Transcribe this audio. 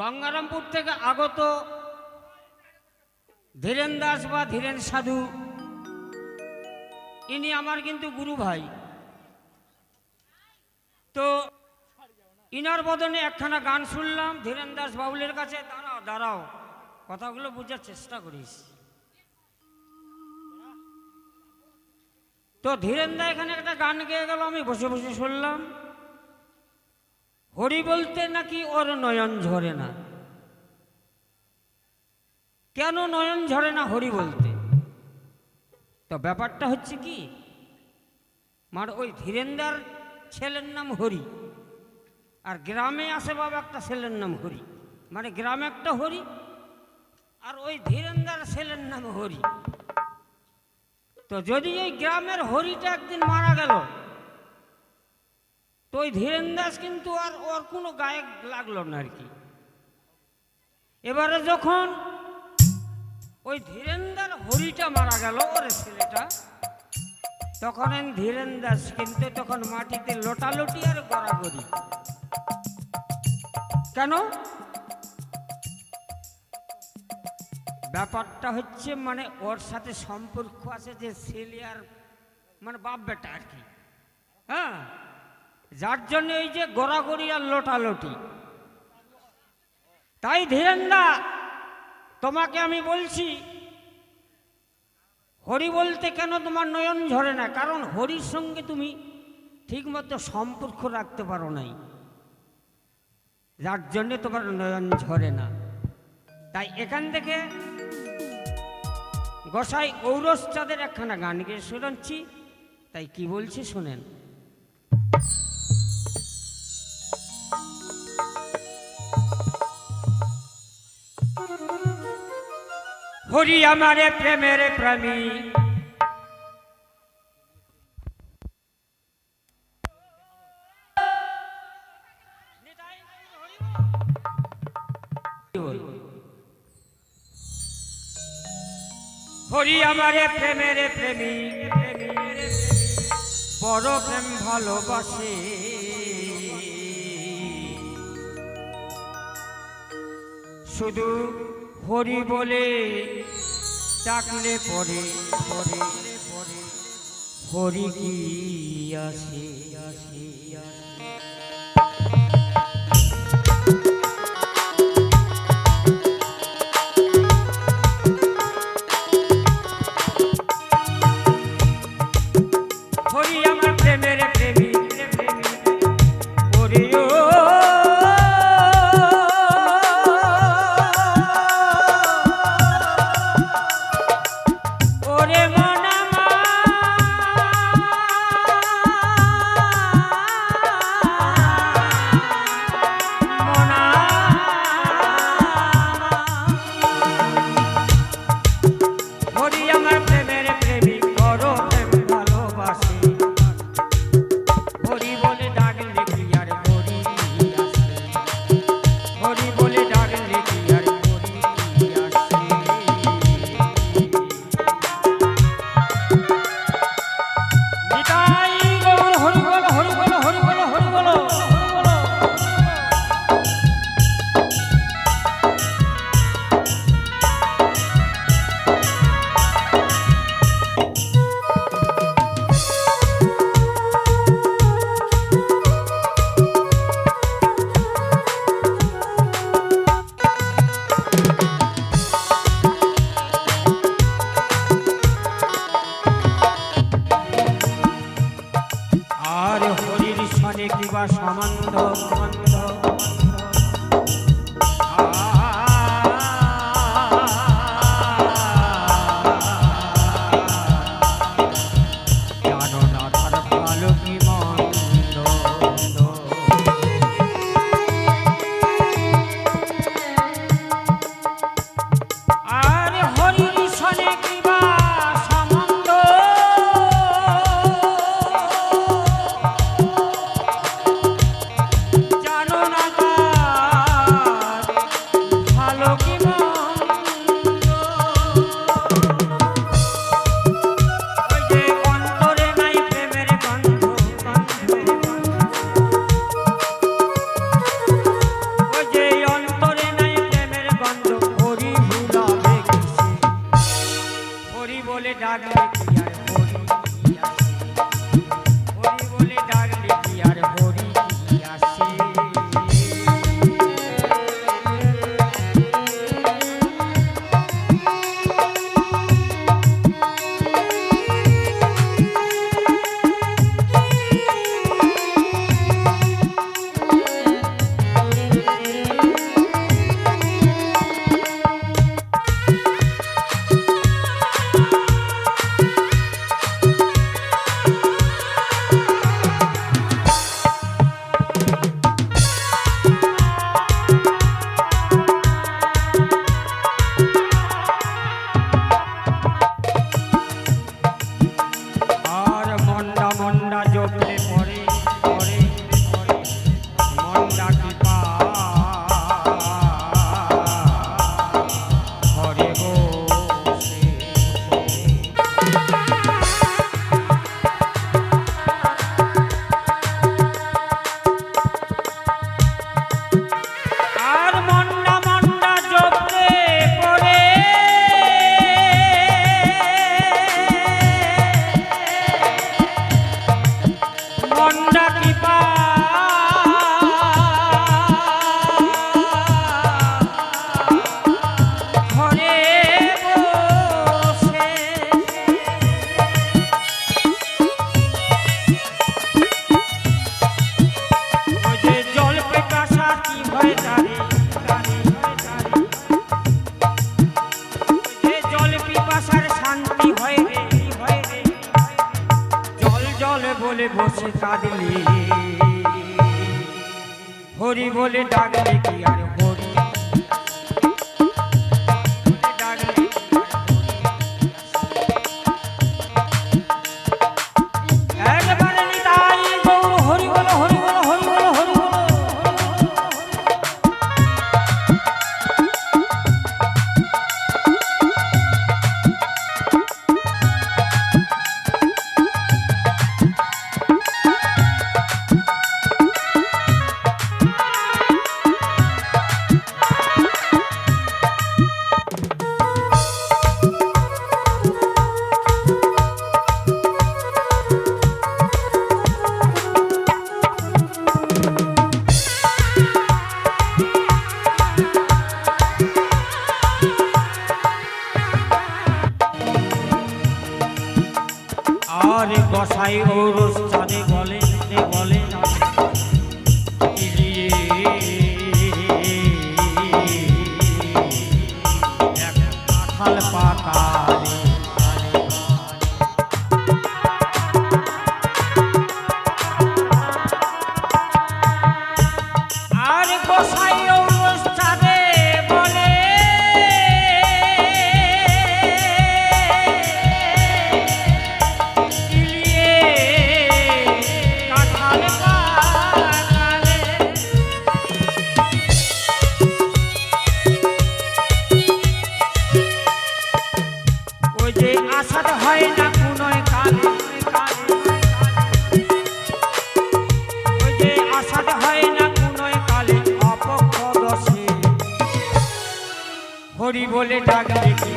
গঙ্গারামপুর থেকে আগত ধীরেন দাস বা ধীরেন সাধু, ইনি আমার কিন্তু গুরু ভাই। তো ইনার বদনে একখানা গান শুনলাম, ধীরেন দাস বাউলের কাছে, দাঁড়াও দাঁড়াও, কথাগুলো বোঝার চেষ্টা করিস। তো ধীরেন দা এখানে একটা গান গেয়ে গেল, আমি বসে বসে শুনলাম। হরি বলতে নাকি ওর নয়ন ঝরে না? কেন নয়ন ঝরে না হরি বলতে? তো ব্যাপারটা হচ্ছে কি? মার ওই ধীরেন্দার ছেলের নাম হরি, আর গ্রামে আসে বাবা একটা ছেলের নাম হরি। মানে গ্রামে একটা হরি, আর ওই ধীরেন্দার ছেলের নাম হরি। তো যদি এই গ্রামের হরিটা একদিন মারা গেল তো ওই ধীরেন দাস কিন্তু আর ওর কোনো গায়ক লাগল না আর কি। এবারে যখন ওই ধীরেন্দার হরিটা মারা গেল ওর ছেলেটা, তখন ধীরেন দাস কিন্তু তখন মাটিতে লোটালুটি আর গড়াগড়ি। কেন? ব্যাপারটা হচ্ছে মানে ওর সাথে সম্পর্ক আছে যে ছেলে আর মানে বাপ বেটা আর কি। হ্যাঁ? যার জন্য এই যে গোড়াগড়ি আর লোটালোটি। তাই ধীরেন্দা, তোমাকে আমি বলছি, হরি বলতে কেন তোমার নয়ন ঝরে না? কারণ হরির সঙ্গে তুমি ঠিকমতো সম্পর্ক রাখতে পারো নাই। যার জন্যে তোমার নয়ন ঝরে না। তাই এখান থেকে গোসাই ঔরস চাঁদের একখানা গান গিয়ে শোনাচ্ছি তাই কি বলছি শোনেন। হরি আমারে প্রেমের প্রেমী। হরি আমারে প্রেমের প্রেমী। বড় প্রেম ভালোবাসে। শুধু হরি বলে ডাকলে পরে পরে পরে। হরি কি আসে? আসে হরি আমার প্রেমের প্রেমী। প্রেমী হরি আর হরির সনে কিবা সামান্ধ সামান্ধ লাগলে কি পরে পরে মন ডাকে। পিপাসার শান্তি হয় রে জল জল বলে বসে কাঁদলি। হরি বলে ডাকলে কি আর ওই যে আসাদ হয় না কোনোয় কাল। ওই যে আসাদ হয় না কোনোয় কালে অপক্ষ দশে হরি বলে ডাকলে কি